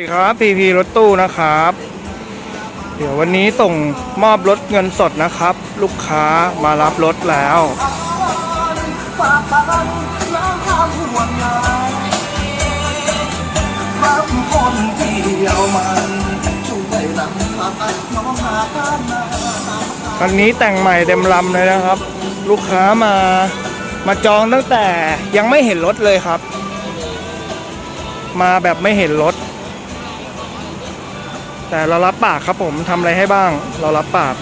สวัสดีครับพีพีรถตู้นะครับ เดี๋ยววันนี้ส่งมอบรถเงินสดนะครับ ลูกค้ามารับรถแล้ววันนี้แต่งใหม่เต็มลำเลยนะครับ ลูกค้ามามาจองตั้งแต่ยังไม่เห็นรถเลยครับ มาแบบไม่เห็นรถ แต่เรารับปากครับผมทำอะไรให้บ้าง เรารับปาก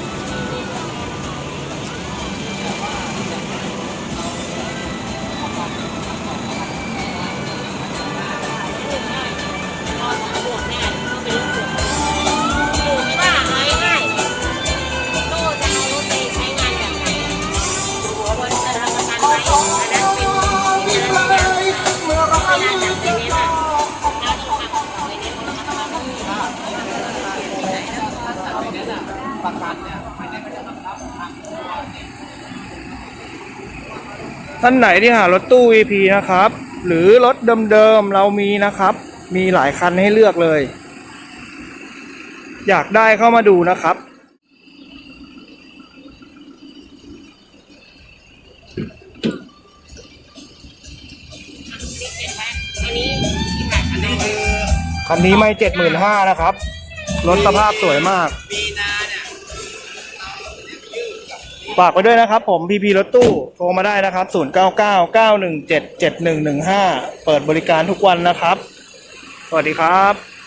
เมื่อ ท่านไหนที่หารถตู้ VP นะครับ หรือรถเดิมๆเรามีนะครับ มีหลายคันให้เลือกเลย อยากได้เข้ามาดูนะครับ คันนี้ไม่เจ็ดหมื่นห้านะครับ รถสภาพสวยมาก ฝากไปด้วยนะครับผมพีพีรถตู้โทรมาได้นะครับ 099 917 7115 เปิดบริการทุกวันนะครับ สวัสดีครับ